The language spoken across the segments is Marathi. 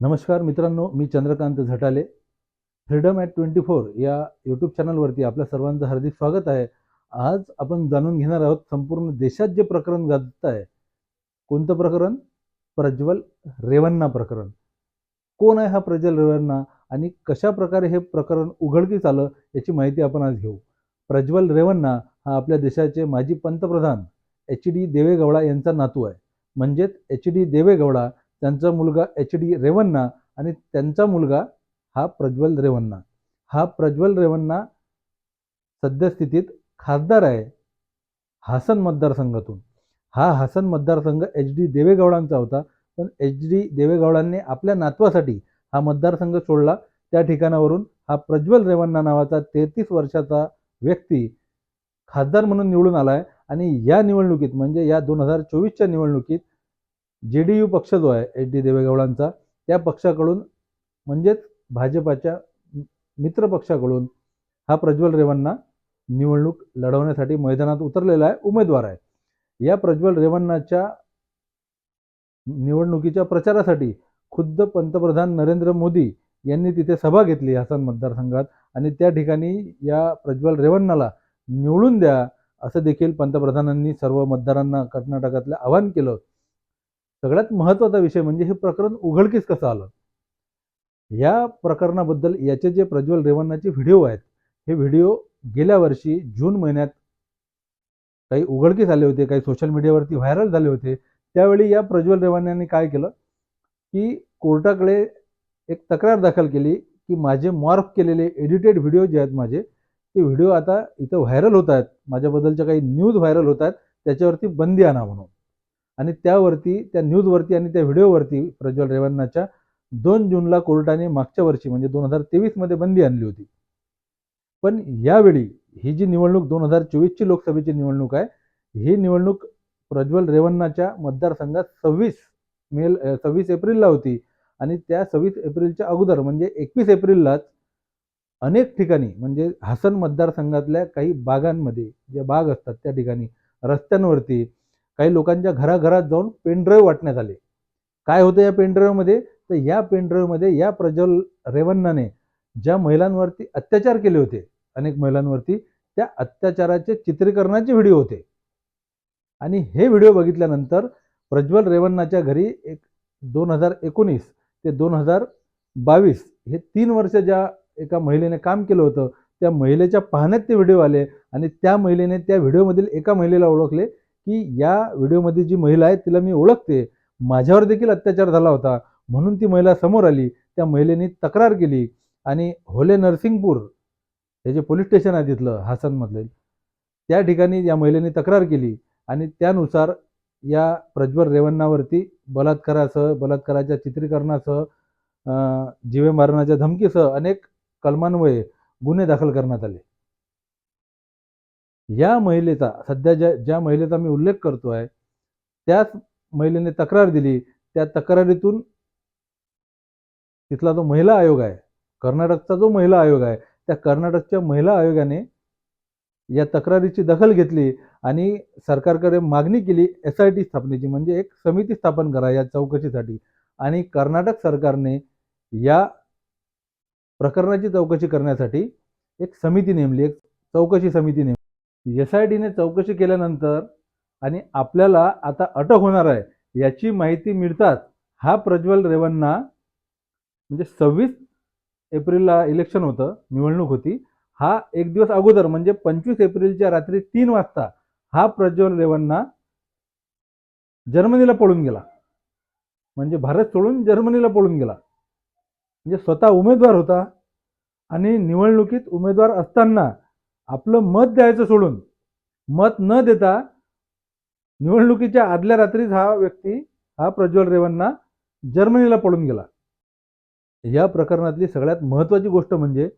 नमस्कार मित्रांनो मी Chandrakant Zatale. Freedom at twenty four या यूट्यूब चॅनलवरती आपल्या सर्वांचं हार्दिक स्वागत आहे. आज आपण जाणून घेणार आहोत संपूर्ण देशात जे प्रकरण गाजत आहे कोणतं प्रकरण? प्रज्वल रेवन्ना प्रकरण. कोण आहे हा प्रज्वल रेवन्ना आणि कशा प्रकारे हे प्रकरण उघडकीस आलं याची माहिती आपण आज घेऊ. प्रज्वल रेवन्ना हा आपल्या देशाचे माजी पंतप्रधान एच डी देवेगौडा यांचा नातू आहे. म्हणजेच एच डी देवेगौडा त्यांचा मुलगा एच डी रेवन्ना आणि त्यांचा मुलगा हा प्रज्वल रेवन्ना. हा प्रज्वल रेवन्ना सद्यस्थितीत खासदार आहे हासन मतदारसंघातून हा हासन मतदारसंघ एच डी देवेगौडांचा होता. पण एच डी देवेगौडांनी आपल्या नातवासाठी हा मतदारसंघ सोडला. त्या ठिकाणावरून हा प्रज्वल रेवन्ना नावाचा तेहतीस वर्षाचा व्यक्ती खासदार म्हणून निवडून आला आहे आणि या निवडणुकीत म्हणजे या दोन हजार चोवीसच्या निवडणुकीत जे डी यू पक्ष जो आहे एच डी देवेगौडांचा त्या पक्षाकडून म्हणजेच भाजपाच्या मित्र पक्षाकडून हा प्रज्वल रेवन्ना निवडणूक लढवण्यासाठी मैदानात उतरलेला आहे उमेदवार आहे. या प्रज्वल रेवन्नाच्या निवडणुकीच्या प्रचारासाठी खुद्द पंतप्रधान नरेंद्र मोदी यांनी तिथे सभा घेतली हसन मतदारसंघात आणि त्या ठिकाणी या प्रज्वल रेवन्नाला निवडून द्या असं देखील पंतप्रधानांनी सर्व मतदारांना कर्नाटकातलं आवाहन केलं सगळ्यात महत्त्वाचा विषय म्हणजे हे प्रकरण उघडकीस कसं आलं? या प्रकरणाबद्दल याचे जे प्रज्वल रेवन्नाचे व्हिडिओ आहेत हे व्हिडिओ गेल्या वर्षी जून महिन्यात काही उघडकीस आले होते काही सोशल मीडियावरती व्हायरल झाले होते. त्यावेळी या प्रज्वल रेवन्नाने काय केलं? की कोर्टाकडे एक तक्रार दाखल केली की माझे मॉर्फ केलेले एडिटेड व्हिडिओ जे आहेत माझे ते व्हिडिओ आता इथं व्हायरल होत आहेत. माझ्याबद्दलच्या काही न्यूज व्हायरल होत आहेत त्याच्यावरती बंदी आणा म्हणून. आणि त्यावरती त्या न्यूजवरती आणि त्या व्हिडिओवरती प्रज्वल रेवन्नाच्या दोन जूनला कोर्टाने मागच्या वर्षी म्हणजे दोन हजार तेवीसमध्ये बंदी आणली होती. पण यावेळी ही जी निवडणूक दोन हजार चोवीसची लोकसभेची निवडणूक आहे ही निवडणूक प्रज्वल रेवन्नाच्या मतदारसंघात सव्वीस मेल सव्वीस एप्रिलला होती. आणि त्या सव्वीस एप्रिलच्या अगोदर म्हणजे एकवीस एप्रिललाच अनेक ठिकाणी म्हणजे हासन मतदारसंघातल्या काही बागांमध्ये ज्या बाग असतात त्या ठिकाणी रस्त्यांवरती काही लोकांच्या घराघरात जाऊन पेनड्राईव्ह वाटण्यात आले. काय होतं या पेनड्राईव्हमध्ये? तर या पेनड्राईव्हमध्ये या प्रज्वल रेवन्नाने ज्या महिलांवरती अत्याचार केले होते अनेक महिलांवरती त्या अत्याचाराचे चित्रीकरणाचे व्हिडिओ होते. आणि हे व्हिडिओ बघितल्यानंतर प्रज्वल रेवन्नाच्या घरी एक दोन हजार एकोणीस ते दोन हजार बावीस हे तीन वर्ष ज्या एका महिलेने काम केलं होतं त्या महिलेच्या पाहण्यात ते व्हिडिओ आले आणि त्या महिलेने त्या व्हिडिओमधील एका महिलेला ओळखले की या व्हिडिओमध्ये जी महिला आहे तिला मी ओळखते. माझ्यावर देखील अत्याचार झाला होता. म्हणून ती महिला समोर आली. त्या महिलेने तक्रार केली. आणि होले नरसिंगपूर हे जे पोलीस स्टेशन आहे तिथलं हासनमधले त्या ठिकाणी या महिलेने तक्रार केली. आणि त्यानुसार या प्रज्वल रेवन्नावरती बलात्कारासह बलात्काराच्या चित्रीकरणासह जीवे मारण्याच्या धमकीसह अनेक कलमान्वये गुन्हे दाखल करण्यात आले. या महिलेचा सध्या ज्या ज्या महिलेचा मी उल्लेख करतो आहे त्याच महिलेने तक्रार दिली. त्या तक्रारीतून तिथला जो महिला आयोग आहे कर्नाटकचा जो महिला आयोग आहे त्या कर्नाटकच्या महिला आयोगाने या तक्रारीची दखल घेतली आणि सरकारकडे मागणी केली एस आय टी स्थापनेची म्हणजे एक समिती स्थापन करा या चौकशीसाठी. आणि कर्नाटक सरकारने या प्रकरणाची चौकशी करण्यासाठी एक समिती नेमली एक चौकशी समिती नेमली. एस आय डीने चौकशी केल्यानंतर आणि आपल्याला आता अटक होणार आहे याची माहिती मिळताच हा प्रज्वल रेवन्ना म्हणजे सव्वीस एप्रिलला इलेक्शन होतं निवडणूक होती. हा एक दिवस अगोदर म्हणजे पंचवीस एप्रिलच्या रात्री तीन वाजता हा प्रज्वल रेवन्ना जर्मनीला पळून गेला. म्हणजे भारत सोडून जर्मनीला पळून गेला. म्हणजे स्वतः उमेदवार होता आणि निवडणुकीत उमेदवार असताना आपलं मत द्यायचं सोडून. मत न देता निवडणुकीच्या आदल्या रात्रीच हा व्यक्ती हा प्रज्वल रेवन्ना जर्मनीला पळून गेला. या प्रकरणातली सगळ्यात महत्त्वाची गोष्ट म्हणजे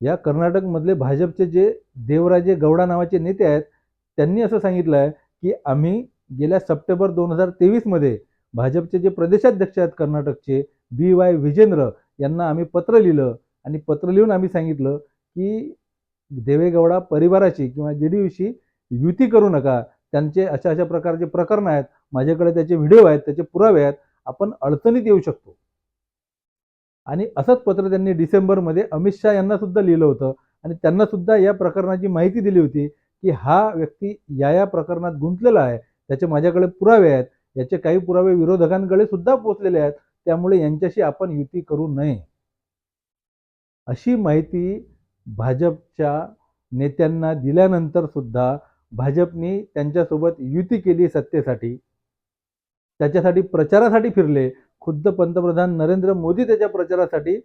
या कर्नाटकमधले भाजपचे जे देवराजे गौडा नावाचे नेते आहेत त्यांनी असं सांगितलं आहे की आम्ही गेल्या सप्टेंबर दोन हजार तेवीसमध्ये भाजपचे जे प्रदेशाध्यक्ष आहेत कर्नाटकचे बी वाय विजेंद्र यांना आम्ही पत्र लिहिलं आणि पत्र लिहून आम्ही सांगितलं की देवेगौडा परिवाराची किंवा जे डी यूशी युती करू नका. त्यांचे अशा अशा प्रकारचे प्रकरण आहेत. माझ्याकडे त्याचे व्हिडिओ आहेत त्याचे पुरावे आहेत. आपण अडचणीत येऊ शकतो. आणि असंच पत्र त्यांनी डिसेंबरमध्ये अमित शहा यांना सुद्धा लिहिलं होतं. आणि त्यांना सुद्धा या प्रकरणाची माहिती दिली होती की हा व्यक्ती या या प्रकरणात गुंतलेला आहे. त्याचे माझ्याकडे पुरावे आहेत. याचे काही पुरावे विरोधकांकडे सुद्धा पोचलेले आहेत. त्यामुळे यांच्याशी आपण युती करू नये. अशी माहिती भाजपच्या नेत्यांना दिल्यानंतर सुद्धा भाजपने त्यांच्यासोबत युती केली सत्तेसाठी. त्याच्यासाठी प्रचारासाठी फिरले. खुद्द पंतप्रधान नरेंद्र मोदी त्याच्या प्रचारासाठी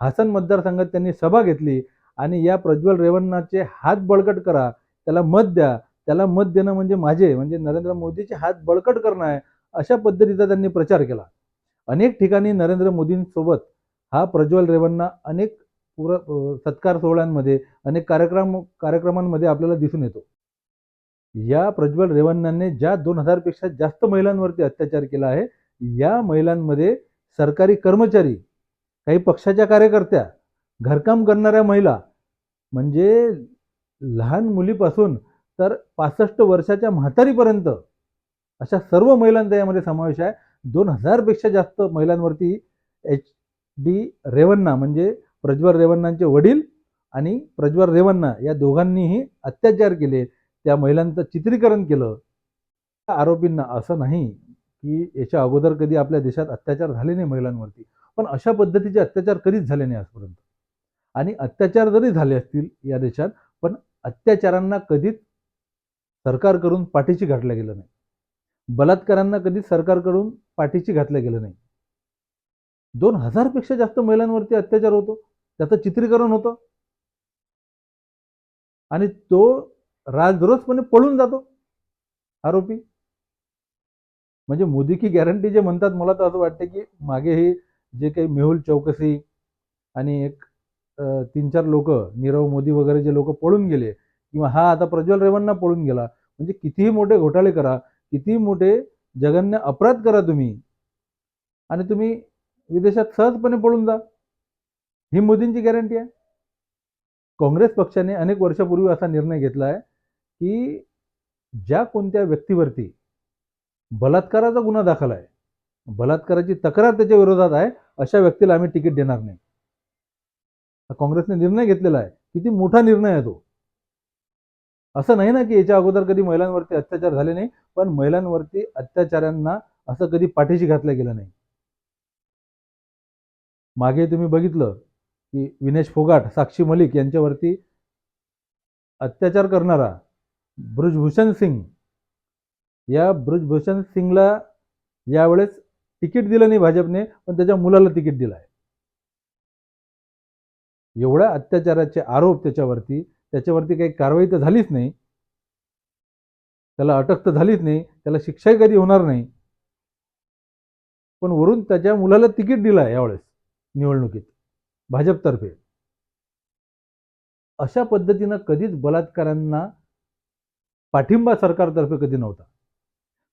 हासन मतदारसंघात त्यांनी सभा घेतली. आणि या प्रज्वल रेवन्नाचे हात बळकट करा. त्याला मत द्या. त्याला मत देणं म्हणजे माझे म्हणजे नरेंद्र मोदीचे हात बळकट करणं आहे अशा पद्धतीचा त्यांनी प्रचार केला. अनेक ठिकाणी नरेंद्र मोदींसोबत हा प्रज्वल रेवण्णा अनेक पुर सत्कार सोहळ्यांमध्ये अनेक कार्यक्रम कार्यक्रमांमध्ये आपल्याला दिसून येतो. या प्रज्वल रेवन्नाने ज्या दोन हजारपेक्षा जास्त महिलांवरती अत्याचार केला आहे या महिलांमध्ये सरकारी कर्मचारी काही पक्षाच्या कार्यकर्त्या घरकाम करणाऱ्या महिला म्हणजे लहान मुलीपासून तर पासष्ट वर्षाच्या म्हातारीपर्यंत अशा सर्व महिलांचा यामध्ये समावेश आहे. दोन हजारपेक्षा जास्त महिलांवरती एच डी रेवन्ना म्हणजे प्रज्वल रेवन्नांचे वडील आणि प्रज्वल रेवन्ना या दोघांनीही अत्याचार केले. त्या महिलांचं चित्रीकरण केलं. त्या आरोपींना असं नाही की याच्या अगोदर कधी आपल्या देशात अत्याचार झाले नाही महिलांवरती. पण अशा पद्धतीचे अत्याचार कधीच झाले नाही आजपर्यंत. आणि अत्याचार जरी झाले असतील या देशात पण अत्याचारांना कधीच सरकारकडून पाठीशी घातलं गेलं नाही. बलात्कारांना कधीच सरकारकडून पाठीशी घातलं गेलं नाही. दोन हजारपेक्षा जास्त महिलांवरती अत्याचार होतो. त्याचं चित्रीकरण होतं. आणि तो राजद्रोसपणे पळून जातो. आरोपी. म्हणजे मोदी की गॅरंटी जे म्हणतात मला तर असं वाटतं की मागे हे जे काही मेहुल चौकसी आणि एक तीन चार लोक नीरव मोदी वगैरे जे लोक पळून गेले किंवा हा आता प्रज्वल रेवन्ना पळून गेला म्हणजे कितीही मोठे घोटाळे करा कितीही मोठे जगन्य अपराध करा तुम्ही आणि तुम्ही विदेशात सहजपणे पळून जा. ही मोदींची गॅरंटी आहे? काँग्रेस पक्षाने अनेक वर्षापूर्वी असा निर्णय घेतला आहे की ज्या कोणत्या व्यक्तीवरती बलात्काराचा गुन्हा दाखल आहे बलात्काराची तक्रार त्याच्या विरोधात आहे अशा व्यक्तीला आम्ही तिकीट देणार नाही. काँग्रेसने निर्णय घेतलेला आहे. किती मोठा निर्णय आहे तो. असं नाही ना की याच्या अगोदर कधी महिलांवरती अत्याचार झाले नाही पण महिलांवरती अत्याचारांना असं कधी पाठीशी घातलं गेलं नाही. मागे तुम्ही बघितलं की विनेश फोगाट साक्षी मलिक यांच्यावरती अत्याचार करणारा ब्रजभूषण सिंग. या ब्रजभूषण सिंगला यावेळेस तिकीट दिलं नाही भाजपने पण त्याच्या मुलाला तिकीट दिलं आहे एवढ्या अत्याचाराचे आरोप त्याच्यावरती त्याच्यावरती काही कारवाई तर झालीच नाही. त्याला अटक तर झालीच नाही त्याला शिक्षाही कधी होणार नाही. पण वरून त्याच्या मुलाला तिकीट दिलं आहे यावेळेस निवडणुकीत. भाजपतर्फे. अशा पद्धतीनं कधीच बलात्कारांना पाठिंबा सरकारतर्फे कधी नव्हता.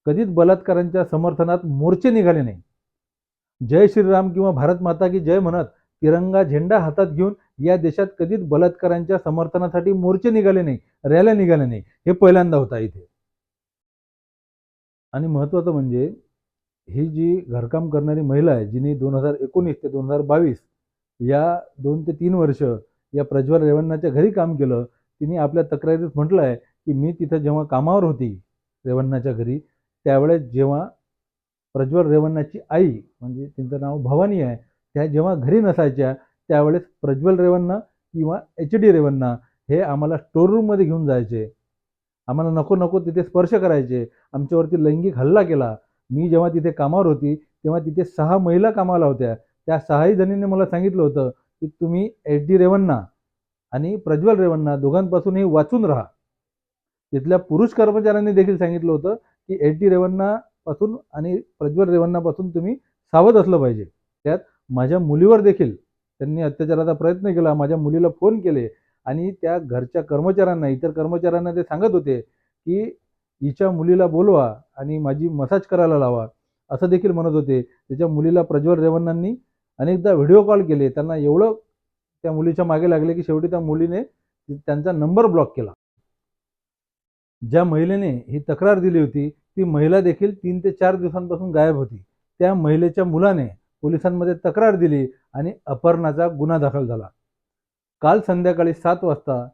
कधीच बलात्कारांच्या समर्थनात मोर्चे निघाले नाही. जय श्रीराम किंवा भारत माता की जय म्हणत तिरंगा झेंडा हातात घेऊन या देशात कधीच बलात्कारांच्या समर्थनासाठी मोर्चे निघाले नाही रॅल्या निघाल्या नाही हे पहिल्यांदा होता इथे. आणि महत्त्वाचं म्हणजे ही जी घरकाम करणारी महिला आहे जिने दोन हजार एकोणीस ते दोन हजार बावीस या दोन ते तीन वर्ष या प्रज्वल रेवण्णाच्या घरी काम केलं तिने आपल्या तक्रारीत म्हटलं आहे की मी तिथं जेव्हा कामावर होती रेवण्णाच्या घरी त्यावेळेस जेव्हा प्रज्वल रेवण्णाची आई म्हणजे तिचं नाव भवानी आहे त्या जेव्हा घरी नसायच्या त्यावेळेस प्रज्वल रेवण्णा किंवा एच डी रेवण्णा हे आम्हाला स्टोर रूममध्ये घेऊन जायचे. आम्हाला नको नको तिथे स्पर्श करायचे. आमच्यावरती लैंगिक हल्ला केला. मी जेव्हा तिथे कामावर होती तेव्हा तिथे सहा महिला कामाला होत्या. त्या सहाही जणींनी मला सांगितलं होतं की तुम्ही एच डी रेवन्ना आणि प्रज्वल रेवन्ना दोघांपासूनही वाचून राहा. तिथल्या पुरुष कर्मचाऱ्यांनी देखील सांगितलं होतं की एच डी रेवन्नापासून आणि प्रज्वल रेवन्नापासून तुम्ही सावध असलं पाहिजे. त्यात माझ्या मुलीवर देखील त्यांनी अत्याचाराचा प्रयत्न केला माझ्या मुलीला फोन केले आणि त्या घरच्या कर्मचाऱ्यांना इतर कर्मचाऱ्यांना ते सांगत होते की हिच्या मुलीला बोलवा आणि माझी मसाज करायला लावा असं देखील म्हणत होते. त्याच्या मुलीला प्रज्वल रेवन्नांनी अनेकदा व्हिडिओ कॉल केले. त्यांना एवढं त्या मुलीच्या मागे लागले की शेवटी त्या मुलीने त्यांचा नंबर ब्लॉक केला. ज्या महिलेने ही तक्रार दिली होती ती महिला देखील तीन ते चार दिवसांपासून गायब होती. त्या महिलेच्या मुलाने पोलिसांमध्ये तक्रार दिली आणि अपहरणाचा गुन्हा दाखल झाला. काल संध्याकाळी सात वाजता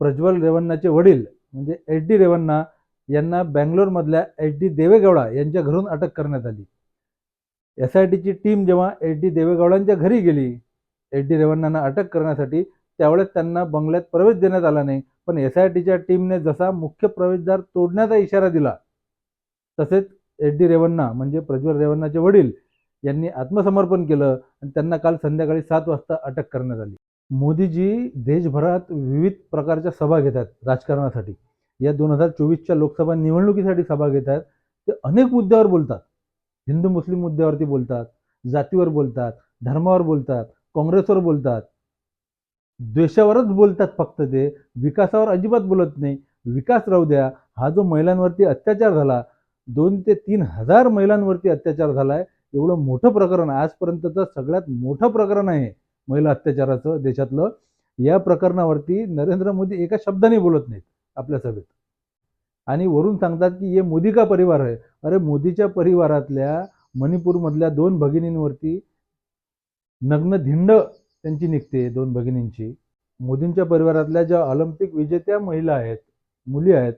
प्रज्वल रेवन्नाचे वडील म्हणजे एच डी रेवन्ना यांना बँगलोरमधल्या एच डी देवेगौडा यांच्या घरून अटक करण्यात आली. एस आय टीची टीम जेव्हा एच डी देवेगौडांच्या घरी गेली एच डी रेवन्नांना अटक करण्यासाठी त्यावेळेस त्यांना बंगल्यात प्रवेश देण्यात आला नाही. पण एस आय टीच्या टीमने जसा मुख्य प्रवेशद्वार तोडण्याचा इशारा दिला तसेच एच डी रेवन्ना म्हणजे प्रज्वल रेवन्नाचे वडील यांनी आत्मसमर्पण केलं आणि त्यांना काल संध्याकाळी सात वाजता अटक करण्यात आली. मोदीजी देशभरात विविध प्रकारच्या सभा घेतात राजकारणासाठी. या दोन हजार चोवीसच्या लोकसभा निवडणुकीसाठी सभा घेतात. ते अनेक मुद्द्यावर बोलतात. हिंदू मुस्लिम मुद्द्यावरती बोलतात जातीवर बोलतात धर्मावर बोलतात काँग्रेसवर बोलतात. द्वेषावरच बोलतात फक्त ते विकासावर अजिबात बोलत नाही. विकास राहू द्या हा जो महिलांवरती अत्याचार झाला दोन ते तीन हजार महिलांवरती अत्याचार झाला आहे एवढं मोठं प्रकरण आजपर्यंतचं सगळ्यात मोठं प्रकरण आहे महिला अत्याचाराचं देशातलं. या प्रकरणावरती नरेंद्र मोदी एका शब्दाने बोलत नाहीत आपल्या सभेत. आणि वरून सांगतात की हे मोदी का परिवार आहे अरे मोदीच्या परिवारातल्या मणिपूरमधल्या दोन भगिनींवरती नग्न धिंड त्यांची निघते दोन भगिनींची. मोदींच्या परिवारातल्या ज्या ऑलिम्पिक विजेत्या महिला आहेत मुली आहेत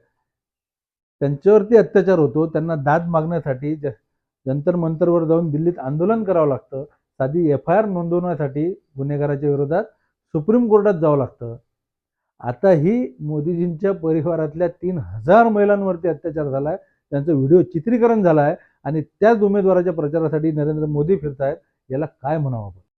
त्यांच्यावरती अत्याचार होतो. त्यांना दाद मागण्यासाठी जंतर मंतरवर जाऊन दिल्लीत आंदोलन करावं लागतं. साधी एफ आय आर नोंदवण्यासाठी गुन्हेगाराच्या विरोधात सुप्रीम कोर्टात जावं लागतं. आता ही मोदीजींच्या परिवारातल्या तीन हजार महिलांवरती अत्याचार झाला आहे त्यांचं व्हिडिओ चित्रीकरण झालं आहे आणि त्याच उमेदवाराच्या प्रचारासाठी नरेंद्र मोदी फिरतायत. याला काय म्हणावं आपण?